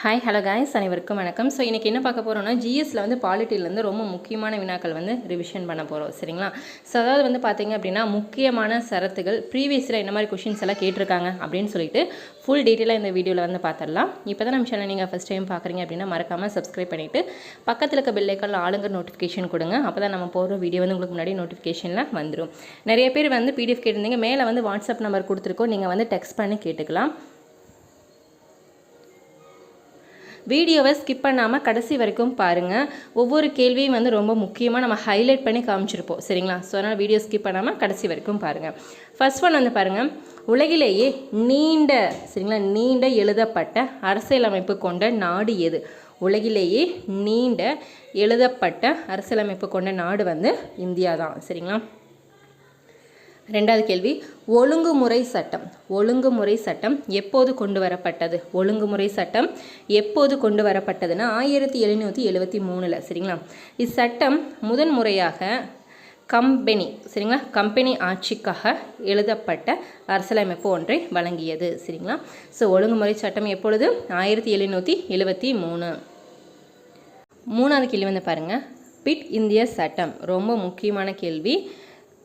Hi hello guys அனைவருக்கும் வணக்கம். So இன்றைக்கி என்ன பார்க்க போகிறோம்னா ஜிஎஸ்சில் வந்து பாலிட்டிலேருந்து ரொம்ப முக்கியமான வினாக்கள் வந்து ரிவிஷன் பண்ண போகிறோம் சரிங்களா? ஸோ அதாவது வந்து பார்த்தீங்க அப்படின்னா முக்கியமான சரத்துகள் ப்ரீவியஸில் என்ன மாதிரி கொஷின்ஸ் எல்லாம் கேட்டிருக்காங்க அப்படின்னு சொல்லிட்டு ஃபுல் டீட்டெயிலாக இந்த வீடியோவில் வந்து பார்த்துடலாம் இப்போ தான் நம்ம சேனல் நீங்கள் ஃபஸ்ட் டைம் பார்க்குறீங்க அப்படின்னா மறக்காமல் சப்ஸ்கிரைப் பண்ணிவிட்டு பக்கத்தில் இருக்க பெல்லைக்கால் ஆளுங்க நோட்டிஃபிகேஷன் கொடுங்க. அப்போ தான் நம்ம போகிற வீடியோ வந்து உங்களுக்கு முன்னாடி நோட்டிஃபிகேஷனில் வந்துடும் நிறைய பேர் வந்து பிடிஎஃப் கேட்டிருந்தீங்க. மேலே வந்து வாட்ஸ்அப் நம்பர் கொடுத்துருக்கோம். நீங்கள் வந்து டெக்ஸ்ட் பண்ணி கேட்டுக்கலாம். வீடியோவை ஸ்கிப் பண்ணாமல் கடைசி வரைக்கும் பாருங்கள் ஒவ்வொரு கேள்வியும் வந்து ரொம்ப முக்கியமாக நம்ம ஹைலைட் பண்ணி காமிச்சிருப்போம். சரிங்களா? ஸோ அதனால் வீடியோ ஸ்கிப் பண்ணாமல் கடைசி வரைக்கும் பாருங்கள் ஃபஸ்ட் ஒன் வந்து பாருங்கள் உலகிலேயே நீண்ட சரிங்களா? நீண்ட எழுதப்பட்ட அரசியலமைப்பு கொண்ட நாடு எது? உலகிலேயே நீண்ட எழுதப்பட்ட அரசியலமைப்பு கொண்ட நாடு வந்து இந்தியா தான் சரிங்களா? ரெண்டாவது கேள்வி ஒழுங்குமுறை சட்டம். ஒழுங்குமுறை சட்டம் எப்போது கொண்டு வரப்பட்டது ஒழுங்குமுறை சட்டம் எப்போது கொண்டு வரப்பட்டதுன்னா ஆயிரத்தி எழுநூற்றி எழுபத்தி மூணில். சரிங்களா? இச்சட்டம் முதன் முறையாக கம்பெனி சரிங்களா? கம்பெனி ஆட்சிக்காக எழுதப்பட்ட அரசியலமைப்பு ஒன்றை வழங்கியது. சரிங்களா? ஸோ ஒழுங்குமுறை சட்டம் எப்பொழுது? ஆயிரத்தி எழுநூற்றி எழுபத்தி மூணு. மூணாவது கேள்வி வந்து பாருங்கள் பிட் இந்திய சட்டம். ரொம்ப முக்கியமான கேள்வி.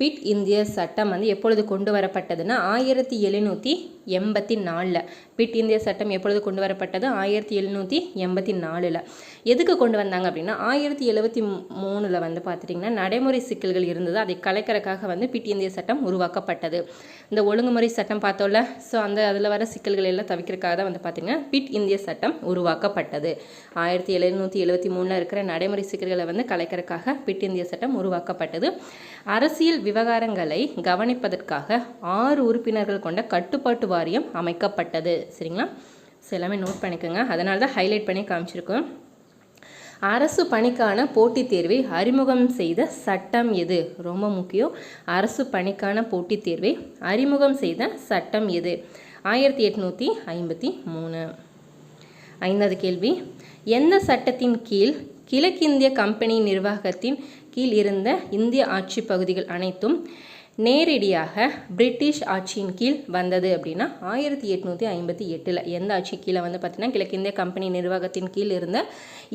பிட் இந்திய சட்டம் வந்து எப்பொழுது கொண்டு வரப்பட்டதுன்னா ஆயிரத்தி எழுநூற்றி எண்பத்தி நாலில். பிட் இந்திய சட்டம் எப்பொழுது கொண்டு வரப்பட்டது ஆயிரத்தி எழுநூற்றி எண்பத்தி நாலில். எதுக்கு கொண்டு வந்தாங்க அப்படின்னா ஆயிரத்தி எழுபத்தி மூணில் வந்து பார்த்துட்டிங்கன்னா நடைமுறை சிக்கல்கள் இருந்தது. அதை கலைக்கிறதுக்காக வந்து பிட் இந்திய சட்டம் உருவாக்கப்பட்டது. இந்த ஒழுங்குமுறை சட்டம் பார்த்தோம்ல ஸோ அந்த அதில் வர சிக்கல்கள் எல்லாம் தவிர்க்கிறதுக்காக தான் வந்து பார்த்திங்கன்னா பிட் இந்திய சட்டம் உருவாக்கப்பட்டது. ஆயிரத்தி எழுநூற்றி எழுபத்தி மூணில் இருக்கிற நடைமுறை சிக்கல்களை வந்து கலைக்கிறதுக்காக பிட் இந்திய சட்டம் உருவாக்கப்பட்டது. அரசியல் விவகாரங்களை கவனிப்பதற்காக ஆறு உறுப்பினர்கள் கொண்ட கட்டுப்பாட்டு வாரியம் அமைக்கப்பட்டது. சரிங்களா? ஸோ எல்லாமே நோட் பண்ணிக்கோங்க. அதனால தான் ஹைலைட் பண்ணி காமிச்சிருக்கோம். அரசு பணிக்கான போட்டித் தேர்வை அறிமுகம் செய்த சட்டம் எது? ரொம்ப முக்கியம். அரசு பணிக்கான போட்டித் தேர்வை அறிமுகம் செய்த சட்டம் எது? ஆயிரத்தி எட்நூற்றி ஐம்பத்தி மூணு. ஐந்தாவது கேள்வி. எந்த சட்டத்தின் கீழ் கிழக்கிந்திய கம்பெனி நிர்வாகத்தின் கீழ் இருந்த இந்திய ஆட்சி பகுதிகள் அனைத்தும் நேரடியாக பிரிட்டிஷ் ஆட்சியின் கீழ் வந்தது அப்படின்னா ஆயிரத்தி எட்நூற்றி ஐம்பத்தி எட்டில் எந்த ஆட்சி கீழே வந்து பார்த்தீங்கன்னா கிழக்கிந்திய கம்பெனி நிர்வாகத்தின் கீழ் இருந்த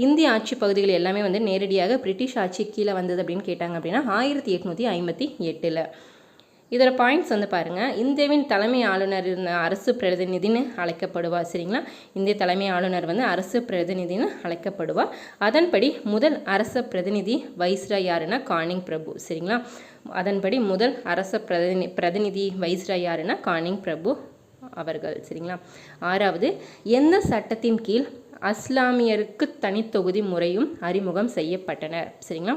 இந்திய ஆட்சி பகுதிகள் எல்லாமே வந்து நேரடியாக பிரிட்டிஷ் ஆட்சி கீழே வந்தது அப்படின்னு கேட்டாங்க அப்படின்னா ஆயிரத்தி எட்நூற்றி ஐம்பத்தி எட்டில். இதோட பாயிண்ட்ஸ் வந்து பாருங்கள் இந்தியாவின் தலைமை ஆளுநர் இருந்த அரசு பிரதிநிதின்னு அழைக்கப்படுவார். சரிங்களா? இந்திய தலைமை ஆளுநர் வந்து அரசு பிரதிநிதின்னு அழைக்கப்படுவார். அதன்படி முதல் அரச பிரதிநிதி வைஸ்ரா யாருன்னா? கானிங் பிரபு. சரிங்களா? அதன்படி முதல் அரச பிரதிநி பிரதிநிதி வைஸ்ரா யாருன்னா? கானிங் பிரபு அவர்கள். சரிங்களா? ஆறாவது எந்த சட்டத்தின் கீழ் அஸ்லாமியருக்கு தனித்தொகுதி முறையும் அறிமுகம் செய்யப்பட்டனர்? சரிங்களா?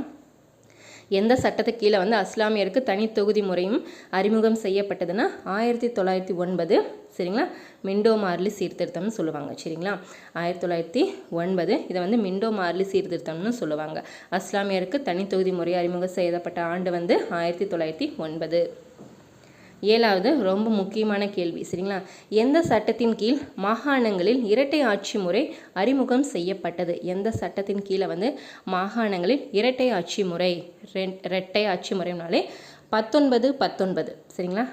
எந்த சட்டத்துக்கு கீழே வந்து அஸ்லாமியருக்கு தனி தொகுதி முறையும் அறிமுகம் செய்யப்பட்டதுன்னா ஆயிரத்தி தொள்ளாயிரத்தி ஒன்பது சரிங்களா? மிண்டோ மார்லி சீர்திருத்தம்னு சொல்லுவாங்க சரிங்களா? ஆயிரத்தி தொள்ளாயிரத்தி ஒன்பது இதை வந்து மிண்டோ மார்லி சீர்திருத்தம்னு சொல்லுவாங்க. அஸ்லாமியருக்கு தனி தொகுதி முறை அறிமுகம் செய்யப்பட்ட ஆண்டு வந்து ஆயிரத்தி தொள்ளாயிரத்தி ஒன்பது. ஏழாவது ரொம்ப முக்கியமான கேள்வி சரிங்களா? எந்த சட்டத்தின் கீழ் மாகாணங்களில் இரட்டை ஆட்சி முறை அறிமுகம் செய்யப்பட்டது? எந்த சட்டத்தின் கீழே வந்து மாகாணங்களில் இரட்டை ஆட்சி முறை இரட்டை ஆட்சி முறைனாலே பத்தொன்பது பத்தொன்பது சரிங்களா?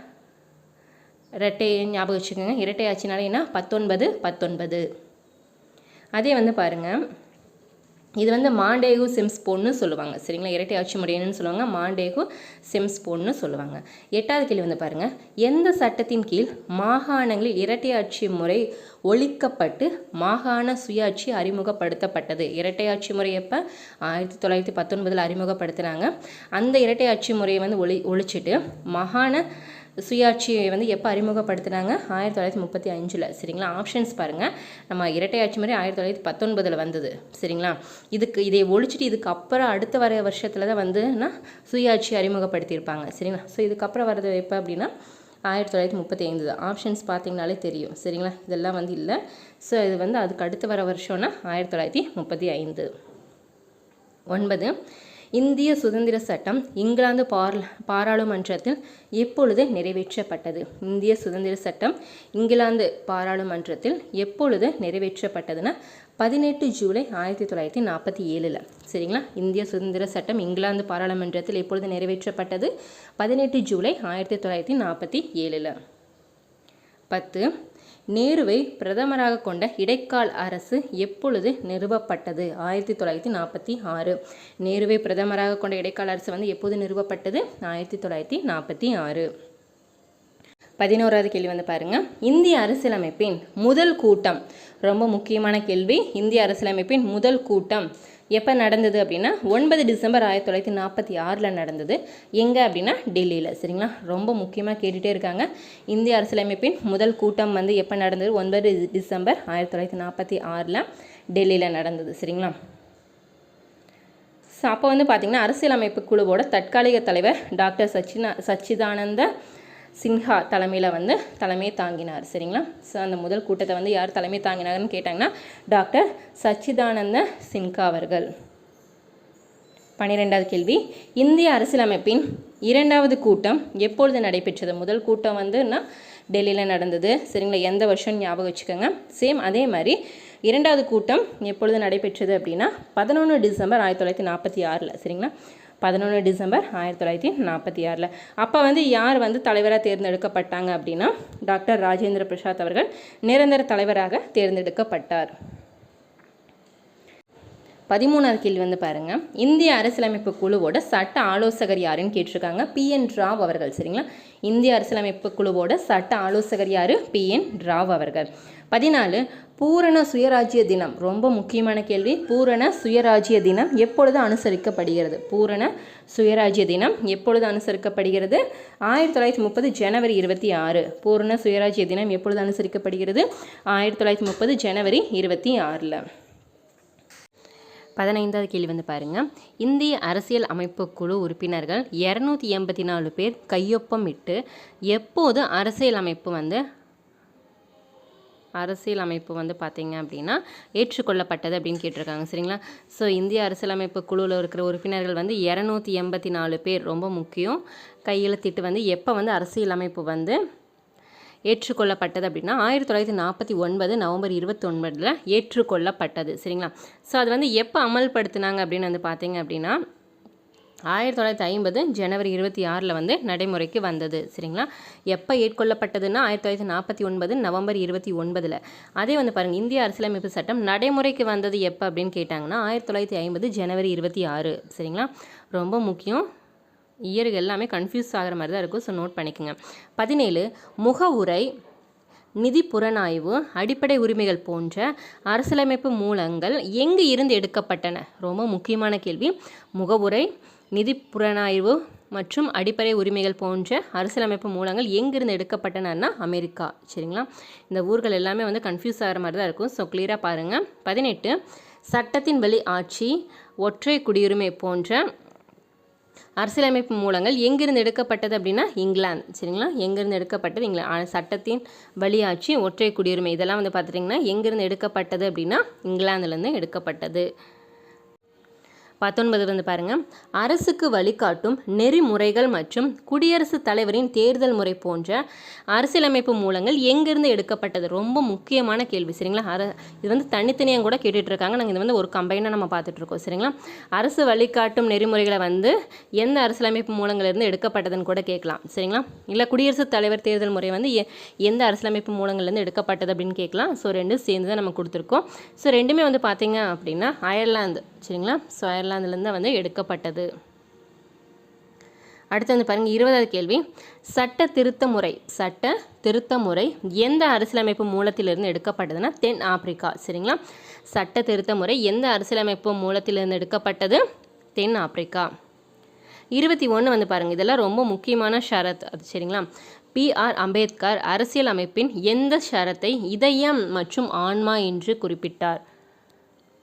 இரட்டை ஞாபகம் வச்சுக்கோங்க இரட்டை ஆட்சினாலே என்ன? பத்தொன்பது பத்தொன்பது. அதே வந்து பாருங்கள் இது வந்து மாண்டேகு செம்ஸ்போன்னு சொல்லுவாங்க. சரிங்களா? இரட்டை ஆட்சி முறைன்னு சொல்லுவாங்க. மாண்டேகு செம்ஸ்போன்னு சொல்லுவாங்க. எட்டாவது கேள்வி வந்து பாருங்கள் எந்த சட்டத்தின் கீழ் மாகாணங்களில் இரட்டை ஆட்சி முறை ஒழிக்கப்பட்டு மாகாண சுயாட்சி அறிமுகப்படுத்தப்பட்டது? இரட்டை ஆட்சி முறை எப்போ? ஆயிரத்தி தொள்ளாயிரத்தி பத்தொன்பதில் அறிமுகப்படுத்தினாங்க. அந்த இரட்டை ஆட்சி முறையை வந்து ஒளி ஒழிச்சிட்டு மாகாண சுயாட்சியை வந்து எப்போ அறிமுகப்படுத்தினாங்க? ஆயிரத்தி தொள்ளாயிரத்தி முப்பத்தி அஞ்சில் சரிங்களா? ஆப்ஷன்ஸ் பாருங்கள் நம்ம இரட்டை ஆட்சி முறை ஆயிரத்தி தொள்ளாயிரத்தி பத்தொன்பதில் வந்தது. சரிங்களா? இதுக்கு இதை ஒழிச்சிட்டு இதுக்கு அப்புறம் அடுத்த வர வருஷத்தில் தான் வந்துன்னா சுயாட்சி அறிமுகப்படுத்தியிருப்பாங்க. சரிங்களா? ஸோ இதுக்கப்புறம் வரது எப்போ அப்படின்னா? ஆயிரத்தி தொள்ளாயிரத்தி முப்பத்தி ஐந்து தான் ஆப்ஷன்ஸ் பார்த்தீங்கனாலே தெரியும். சரிங்களா? இதெல்லாம் வந்து இல்லை. ஸோ இது வந்து அதுக்கு அடுத்து வர வருஷம்னா ஆயிரத்தி தொள்ளாயிரத்தி முப்பத்தி ஐந்து. ஒன்பது. இந்திய சுதந்திர சட்டம் இங்கிலாந்து பார் பாராளுமன்றத்தில் எப்பொழுது நிறைவேற்றப்பட்டது? இந்திய சுதந்திர சட்டம் இங்கிலாந்து பாராளுமன்றத்தில் எப்பொழுது நிறைவேற்றப்பட்டதுன்னா பதினெட்டு ஜூலை ஆயிரத்தி தொள்ளாயிரத்தி நாற்பத்தி ஏழில். சரிங்களா? இந்திய சுதந்திர சட்டம் இங்கிலாந்து பாராளுமன்றத்தில் எப்பொழுது நிறைவேற்றப்பட்டது? பதினெட்டு ஜூலை ஆயிரத்தி தொள்ளாயிரத்தி நாற்பத்தி ஏழில். பத்து நேருவை பிரதமராக கொண்ட இடைக்கால அரசு எப்பொழுது நிறுவப்பட்டது? ஆயிரத்தி தொள்ளாயிரத்தி நாற்பத்தி ஆறு. நேருவை பிரதமராக கொண்ட இடைக்கால அரசு வந்து எப்போது நிறுவப்பட்டது? ஆயிரத்தி தொள்ளாயிரத்தி நாற்பத்தி ஆறு. பதினோராவது கேள்வி வந்து பாருங்கள் இந்திய அரசியலமைப்பின் முதல் கூட்டம். ரொம்ப முக்கியமான கேள்வி. இந்திய அரசியலமைப்பின் முதல் கூட்டம். எப்போ நடந்தது அப்படின்னா ஒன்பது டிசம்பர் ஆயிரத்தி தொள்ளாயிரத்தி நாற்பத்தி ஆறில் நடந்தது. எங்கே அப்படின்னா டெல்லியில். சரிங்களா? ரொம்ப முக்கியமாக கேட்டுகிட்டே இருக்காங்க. இந்திய அரசியலமைப்பின் முதல் கூட்டம் வந்து எப்போ நடந்தது? ஒன்பது டிசம்பர் ஆயிரத்தி தொள்ளாயிரத்தி நாற்பத்தி ஆறில் டெல்லியில் நடந்தது. சரிங்களா? ஸோ அப்போ வந்து பார்த்திங்கன்னா அரசியலமைப்பு குழுவோட தற்காலிக தலைவர் டாக்டர் சச்சினா சச்சிதானந்த சின்ஹா தலைமையில் வந்து தலைமை தாங்கினார் சரிங்களா? ஸோ அந்த முதல் கூட்டத்தை வந்து யார் தலைமை தாங்கினார்னு கேட்டாங்கன்னா டாக்டர் சச்சிதானந்த சின்ஹா அவர்கள். பன்னிரெண்டாவது கேள்வி. இந்திய அரசியலமைப்பின் இரண்டாவது கூட்டம் எப்பொழுது நடைபெற்றது? முதல் கூட்டம் வந்துன்னா டெல்லியில் நடந்தது சரிங்களா? எந்த வருஷம் ஞாபகம் வச்சுக்கோங்க. சேம் அதே மாதிரி இரண்டாவது கூட்டம் எப்பொழுது நடைபெற்றது அப்படின்னா பதினொன்று டிசம்பர் ஆயிரத்தி தொள்ளாயிரத்தி நாற்பத்தி ஆறில் சரிங்களா? பதினொன்று டிசம்பர் ஆயிரத்தி தொள்ளாயிரத்தி நாற்பத்தி ஆறில். அப்போ வந்து யார் வந்து தலைவராக தேர்ந்தெடுக்கப்பட்டாங்க அப்படின்னா டாக்டர் ராஜேந்திர பிரசாத் அவர்கள் நிரந்தர தலைவராக தேர்ந்தெடுக்கப்பட்டார். பதிமூணாவது கேள்வி வந்து பாருங்க. இந்திய அரசியலமைப்பு குழுவோட சட்ட ஆலோசகர் யாருன்னு கேட்டிருக்காங்க. பி. என். ராவ் அவர்கள் சரிங்களா? இந்திய அரசியலமைப்பு குழுவோட சட்ட ஆலோசகர் யார்? பி. என். ராவ் அவர்கள். பதினாலு பூரண சுயராஜ்ய தினம். ரொம்ப முக்கியமான கேள்வி. பூரண சுயராஜ்ய தினம் எப்பொழுது அனுசரிக்கப்படுகிறது? பூரண சுயராஜ்ய தினம் எப்பொழுது அனுசரிக்கப்படுகிறது? ஆயிரத்தி தொள்ளாயிரத்தி முப்பது ஜனவரி இருபத்தி ஆறு. பூரண சுயராஜ்ய தினம் எப்பொழுது அனுசரிக்கப்படுகிறது? ஆயிரத்தி தொள்ளாயிரத்தி முப்பது ஜனவரி இருபத்தி ஆறில். பதினைந்தாவது கேள்வி வந்து பாருங்க. இந்திய அரசியல் அமைப்பு குழு உறுப்பினர்கள் இரநூத்தி எண்பத்தி நாலு பேர் கையொப்பமிட்டு எப்போது அரசியல் அமைப்பு வந்து அரசியல் அமைப்பு வந்து பார்த்தீங்க அப்படின்னா ஏற்றுக்கொள்ளப்பட்டது அப்படின்னு கேட்டிருக்காங்க. சரிங்களா? ஸோ இந்திய அரசியலமைப்பு குழுவில் இருக்கிற உறுப்பினர்கள் வந்து இரநூத்தி எண்பத்தி நாலு பேர் ரொம்ப முக்கியம். கையெழுத்திட்டு வந்து எப்போ வந்து அரசியலமைப்பு வந்து ஏற்றுக்கொள்ளப்பட்டது அப்படின்னா ஆயிரத்தி தொள்ளாயிரத்தி நாற்பத்தி ஒன்பது நவம்பர் இருபத்தி ஒன்பதில் ஏற்றுக்கொள்ளப்பட்டது. சரிங்களா? ஸோ அது வந்து எப்போ அமல்படுத்தினாங்க அப்படின்னு வந்து பார்த்தீங்க அப்படின்னா ஆயிரத்தி தொள்ளாயிரத்தி ஐம்பது ஜனவரி இருபத்தி ஆறில் வந்து நடைமுறைக்கு வந்தது. சரிங்களா? எப்போ ஏற்கொள்ளப்பட்டதுன்னா ஆயிரத்தி தொள்ளாயிரத்தி நாற்பத்தி ஒன்பது நவம்பர் இருபத்தி ஒன்பதில். அதே வந்து பாருங்கள் இந்திய அரசியலமைப்பு சட்டம் நடைமுறைக்கு வந்தது எப்போ அப்படின்னு கேட்டாங்கன்னா ஆயிரத்தி தொள்ளாயிரத்தி ஐம்பது ஜனவரி இருபத்தி ஆறு. சரிங்களா? ரொம்ப முக்கியம். இயர்கள் எல்லாமே கன்ஃபியூஸ் ஆகிற மாதிரி தான் இருக்கும். ஸோ நோட் பண்ணிக்கோங்க. பதினேழு முகவுரை நிதி புலனாய்வு அடிப்படை உரிமைகள் போன்ற அரசியலமைப்பு மூலங்கள் எங்கு இருந்து எடுக்கப்பட்டன? ரொம்ப முக்கியமான கேள்வி. முகவுரை நிதி புலனாய்வு மற்றும் அடிப்படை உரிமைகள் போன்ற அரசியலமைப்பு மூலங்கள் எங்கிருந்து எடுக்கப்பட்டனன்னா அமெரிக்கா. சரிங்களா? இந்த ஊர்கள் எல்லாமே வந்து கன்ஃபியூஸ் ஆகிற மாதிரி தான் இருக்கும். ஸோ கிளியராக பாருங்கள் பதினெட்டு சட்டத்தின் வழி ஆட்சி ஒற்றை குடியுரிமை போன்ற அரசியலமைப்பு மூலங்கள் எங்கிருந்து எடுக்கப்பட்டது அப்படின்னா இங்கிலாந்து சரிங்களா? எங்கிருந்து எடுக்கப்பட்டது? இங்கிலாந்து சட்டத்தின் வழியாட்சி ஒற்றை குடியுரிமை. இதெல்லாம் வந்து பார்த்துட்டிங்கன்னா எங்கிருந்து எடுக்கப்பட்டது அப்படின்னா இங்கிலாந்துலேருந்து எடுக்கப்பட்டது. பத்தொன்பது வந்து பாருங்க. அரசுக்கு வழிகாட்டும் நெறிமுறைகள் மற்றும் குடியரசுத் தலைவரின் தேர்தல் முறை போன்ற அரசியலமைப்பு மூலங்கள் எங்கேருந்து எடுக்கப்பட்டது? ரொம்ப முக்கியமான கேள்வி. சரிங்களா? அர இது வந்து தனித்தனியாக கூட கேட்டுட்ருக்காங்க. நாங்கள் இது வந்து ஒரு கம்பைனாக நம்ம பார்த்துட்ருக்கோம் சரிங்களா? அரசு வழிகாட்டும் நெறிமுறைகளை வந்து எந்த அரசியலமைப்பு மூலங்கள்லேருந்து எடுக்கப்பட்டதுன்னு கூட கேட்கலாம். சரிங்களா? இல்லை குடியரசுத் தலைவர் தேர்தல் முறை வந்து எ- எந்த அரசியலமைப்பு மூலங்கள்லேருந்து எடுக்கப்பட்டது அப்படின்னு கேட்கலாம். ஸோ ரெண்டும் சேர்ந்து தான் நம்ம கொடுத்துருக்கோம். ஸோ ரெண்டுமே வந்து பார்த்தீங்க அப்படின்னா அயர்லாந்து. சரிங்களா? ஸோ நெதர்லாந்துலேருந்து வந்து எடுக்கப்பட்டது. அடுத்து வந்து பாருங்கள் இருபதாவது கேள்வி. சட்ட திருத்த முறை சட்ட திருத்த முறை எந்த அரசியலமைப்பு மூலத்திலிருந்து எடுக்கப்பட்டதுன்னா தென் ஆப்பிரிக்கா சரிங்களா? சட்ட திருத்த முறை எந்த அரசியலமைப்பு மூலத்திலிருந்து எடுக்கப்பட்டது? தென் ஆப்பிரிக்கா. இருபத்தி ஒன்று வந்து பாருங்கள் இதெல்லாம் ரொம்ப முக்கியமான ஷரத் அது சரிங்களா? பிஆர் அம்பேத்கர் அரசியல் அமைப்பின் எந்த ஷரத்தை இதயம் மற்றும் ஆன்மா என்று குறிப்பிட்டார்?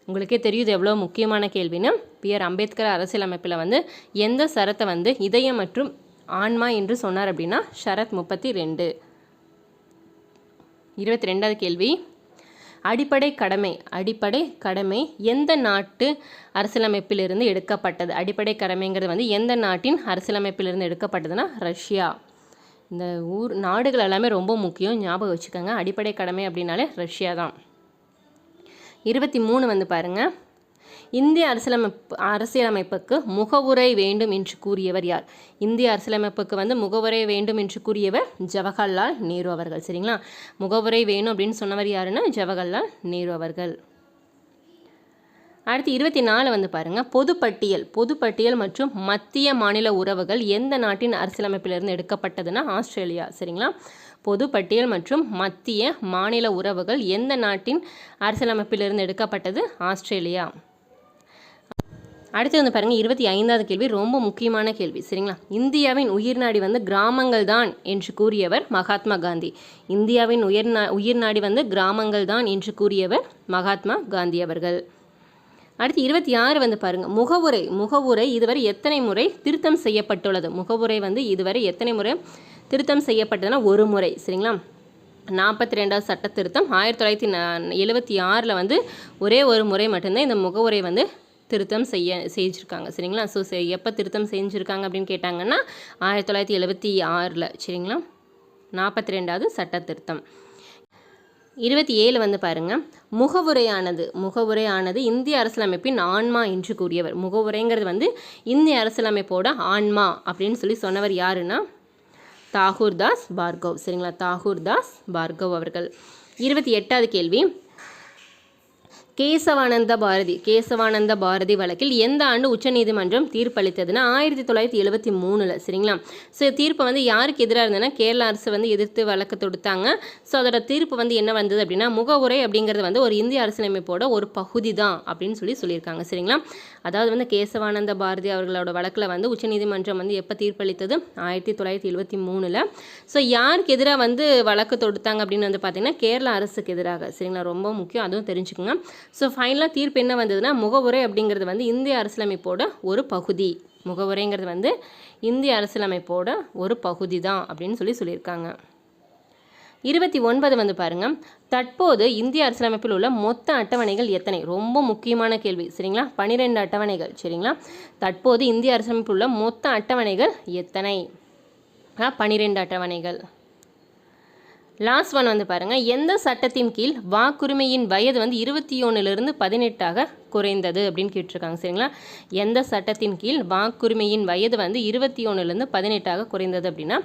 உங்களுக்கே தெரியுது எவ்வளோ முக்கியமான கேள்வின்னு. பிஆர் அம்பேத்கர் அரசியலமைப்பில் வந்து எந்த சரத்தை வந்து இதயம் மற்றும் ஆன்மா என்று சொன்னார் அப்படின்னா ஷரத் முப்பத்தி ரெண்டு. இருபத்தி ரெண்டாவது கேள்வி. அடிப்படை கடமை அடிப்படை கடமை எந்த நாட்டு அரசியலமைப்பிலிருந்து எடுக்கப்பட்டது? அடிப்படை கடமைங்கிறது வந்து எந்த நாட்டின் அரசியலமைப்பிலிருந்து எடுக்கப்பட்டதுன்னா ரஷ்யா. இந்த ஊர் நாடுகள் எல்லாமே ரொம்ப முக்கியம். ஞாபகம் வச்சுக்கோங்க. அடிப்படை கடமை அப்படின்னாலே ரஷ்யா தான். இருபத்தி மூணு வந்து பாருங்கள் இந்திய அரசியலமைப்பு அரசியலமைப்புக்கு முகவுரை வேண்டும் என்று கூறியவர் யார்? இந்திய அரசியலமைப்புக்கு வந்து முகவுரை வேண்டும் என்று கூறியவர் ஜவஹர்லால் நேரு அவர்கள். சரிங்களா? முகவுரை வேணும் அப்படின்னு சொன்னவர் யாருன்னா ஜவஹர்லால் நேரு அவர்கள். அடுத்து இருபத்தி நாலு வந்து பாருங்கள் பொதுப்பட்டியல். பொதுப்பட்டியல் மற்றும் மத்திய மாநில உறவுகள் எந்த நாட்டின் அரசியலமைப்பிலிருந்து எடுக்கப்பட்டதுன்னா ஆஸ்திரேலியா. சரிங்களா? பொதுப்பட்டியல் மற்றும் மத்திய மாநில உறவுகள் எந்த நாட்டின் அரசியலமைப்பிலிருந்து எடுக்கப்பட்டது? ஆஸ்திரேலியா. அடுத்து வந்து பாருங்கள் இருபத்தி ஐந்தாவது கேள்வி ரொம்ப முக்கியமான கேள்வி சரிங்களா? இந்தியாவின் உயிர்நாடி வந்து கிராமங்கள் தான் என்று கூறியவர் மகாத்மா காந்தி. இந்தியாவின் உயர்நா உயிர்நாடி வந்து கிராமங்கள் தான் என்று கூறியவர் மகாத்மா காந்தி அவர்கள். அடுத்து இருபத்தி ஆறு வந்து பாருங்கள் முகவுரை முகவுரை இதுவரை எத்தனை முறை திருத்தம் செய்யப்பட்டுள்ளது? முகவுரை வந்து இதுவரை எத்தனை முறை திருத்தம் செய்யப்பட்டதுன்னா ஒரு முறை சரிங்களா? நாற்பத்தி ரெண்டாவது சட்ட திருத்தம் ஆயிரத்தி தொள்ளாயிரத்தி எழுபத்தி ஆறில் வந்து ஒரே ஒரு முறை மட்டும்தான் இந்த முகவுரை வந்து திருத்தம் செய்ய செஞ்சுருக்காங்க. சரிங்களா? ஸோ எப்போ திருத்தம் செஞ்சுருக்காங்க அப்படின்னு கேட்டாங்கன்னா ஆயிரத்தி தொள்ளாயிரத்தி எழுபத்தி ஆறில். சரிங்களா? நாற்பத்தி ரெண்டாவது சட்ட திருத்தம். இருபத்தி ஏழு வந்து பாருங்க. முகவுரையானது முகவுரையானது இந்திய அரசியலமைப்பின் ஆன்மா என்று கூறியவர். முகவுரைங்கிறது வந்து இந்திய அரசியலமைப்போட ஆன்மா அப்படின்னு சொல்லி சொன்னவர் யாருன்னா? தாகூர் தாஸ் பார்கவ். சரிங்களா? தாகூர் தாஸ் பார்கவ் அவர்கள். இருபத்தி எட்டாவது கேள்வி. கேசவானந்த பாரதி கேசவானந்த பாரதி வழக்கில் எந்த ஆண்டு உச்சநீதிமன்றம் தீர்ப்பளித்ததுன்னா ஆயிரத்தி தொள்ளாயிரத்தி எழுபத்தி மூணில் சரிங்களா? ஸோ தீர்ப்பு வந்து யாருக்கு எதிராக இருந்ததுன்னா கேரள அரசு வந்து எதிர்த்து வழக்கு தொடுத்தாங்க. ஸோ அதோட தீர்ப்பு வந்து என்ன வந்தது அப்படின்னா முகவுரை அப்படிங்கிறது வந்து ஒரு இந்திய அரசியலமைப்போட ஒரு பகுதி தான் அப்படின்னு சொல்லி சொல்லியிருக்காங்க சரிங்களா? அதாவது வந்து கேசவானந்த பாரதி அவர்களோட வழக்கில் வந்து உச்சநீதிமன்றம் வந்து எப்போ தீர்ப்பளித்தது? ஆயிரத்தி தொள்ளாயிரத்தி எழுபத்தி மூணில். ஸோ யாருக்கு எதிராக வந்து வழக்கு தொடுத்தாங்க அப்படின்னு வந்து பார்த்தீங்கன்னா கேரள அரசுக்கு எதிராக சரிங்களா? ரொம்ப முக்கியம் அதுவும் தெரிஞ்சுக்கோங்க. ஸோ ஃபைனலாக தீர்ப்பு என்ன வந்ததுன்னா முகவுரை அப்படிங்கிறது வந்து இந்திய அரசியலமைப்போட ஒரு பகுதி. முகவுரைங்கிறது வந்து இந்திய அரசியலமைப்போட ஒரு பகுதி தான் அப்படின்னு சொல்லி சொல்லியிருக்காங்க. இருபத்தி ஒன்பது வந்து பாருங்க. தற்போது இந்திய அரசியலமைப்பில் உள்ள மொத்த அட்டவணைகள் எத்தனை? ரொம்ப முக்கியமான கேள்வி. சரிங்களா? பன்னிரெண்டு அட்டவணைகள். சரிங்களா? தற்போது இந்திய அரசியலமைப்பில் உள்ள மொத்த அட்டவணைகள் எத்தனை? பன்னிரெண்டு அட்டவணைகள். லாஸ்ட் ஒன் வந்து பாருங்கள் எந்த சட்டத்தின் கீழ் வாக்குரிமையின் வயது வந்து இருபத்தி ஒன்றுலேருந்து பதினெட்டாக குறைந்தது அப்படின்னு கேட்டிருக்காங்க சரிங்களா? எந்த சட்டத்தின் கீழ் வாக்குரிமையின் வயது வந்து இருபத்தி ஒன்றுலேருந்து பதினெட்டாக குறைந்தது அப்படின்னா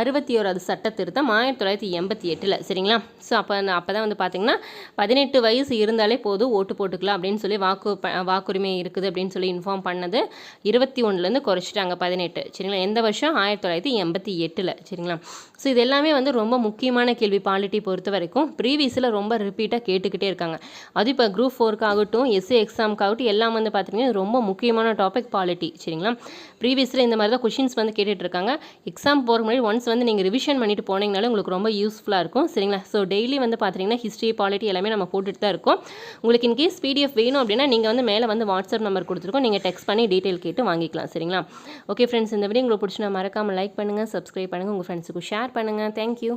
அறுபத்தி ஓராவது சட்ட திருத்தம் ஆயிரத்தி தொள்ளாயிரத்தி எண்பத்தி எட்டில் சரிங்களா? ஸோ அப்போ அப்போ தான் வந்து பார்த்திங்கன்னா பதினெட்டு வயசு இருந்தாலே போதும் ஓட்டு போட்டுக்கலாம் அப்படின்னு சொல்லி வாக்கு வாக்குரிமை இருக்குது அப்படின்னு சொல்லி இன்ஃபார்ம் பண்ணது இருபத்தி ஒன்றுலேருந்து குறைச்சிட்டாங்க பதினெட்டு சரிங்களா? எந்த வருஷம்? ஆயிரத்தி தொள்ளாயிரத்தி எண்பத்தி எட்டில் சரிங்களா? ஸோ இது எல்லாமே வந்து ரொம்ப முக்கியமான கேள்வி பாலிட்டி பொறுத்த வரைக்கும் ப்ரீவியஸில் ரொம்ப ரிப்பீட்டாக கேட்டுக்கிட்டே இருக்காங்க. அது இப்போ குரூப் ஃபோருக்கு ஆகட்டும் எஸ்ஏ எக்ஸாமுக்காகட்டும் எல்லாம் வந்து பார்த்தீங்கன்னா ரொம்ப முக்கியமான டாபிக் பாலிட்டி சரிங்களா? ப்ரீவியஸில் இந்த மாதிரி தான் கொஷின்ஸ் வந்து கேட்டுட்ருக்காங்க. எக்ஸாம் போகிற முன்னாடி ஒன்ஸ் வந்து நீங்கள் ரிவிஷன் பண்ணிட்டு போனீங்கனாலே உங்களுக்கு ரொம்ப யூஸ்ஃபுல்லாக இருக்கும் சரிங்களா? ஸோ டெய்லி வந்து பார்த்தீங்கன்னா ஹிஸ்ட்ரி பாலிட்டி எல்லாமே நம்ம போட்டுட்டு தான் இருக்கோம். உங்களுக்கு இன்கேஸ் பிடிஎஃப் வேணும் அப்படின்னா நீங்கள் வந்து மேலே வந்து வாட்ஸ்அப் நம்பர் கொடுத்துருக்கோம். நீங்கள் டெக்ஸ்ட் பண்ணி டீட்டெயில் கேட்டு வாங்கிக்கலாம் சரிங்களா? ஓகே ஃப்ரெண்ட்ஸ் இந்த வீடியோ உங்களுக்கு பிடிச்சினா மறக்காமல் லைக் பண்ணுங்கள் சப்ஸ்கிரைப் பண்ணுங்கள் உங்கள் ஃப்ரெண்ட்ஸுக்கு ஷேர் பண்ணுங்கள் தேங்க்யூ